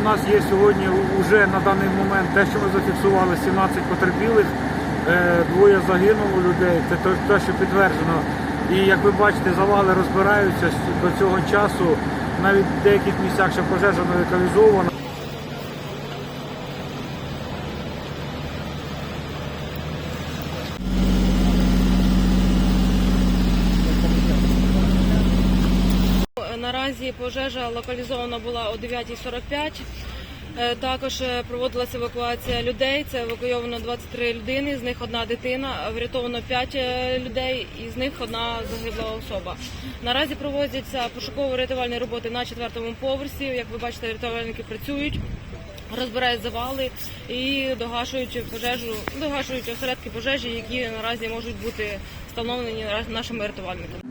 у нас є сьогодні вже на даний момент те, що ми зафіксували 17 потерпілих, е, двоє загинуло людей, це те, що підтверджено. І як ви бачите, завали розбираються до цього часу. Навіть в деяких місцях ще пожежа не локалізована. Наразі пожежа локалізована була о 9.45. Е, Також е, проводилася евакуація людей. Це евакуйовано 23 людини, з них одна дитина. Врятовано 5 е, людей, і з них одна загибла особа. Наразі проводяться пошуково-рятувальні роботи на четвертому поверсі. Як ви бачите, рятувальники працюють. Розбирають завали і догашують пожежу, догашують осередки пожежі, які наразі можуть бути встановлені нашими рятувальниками.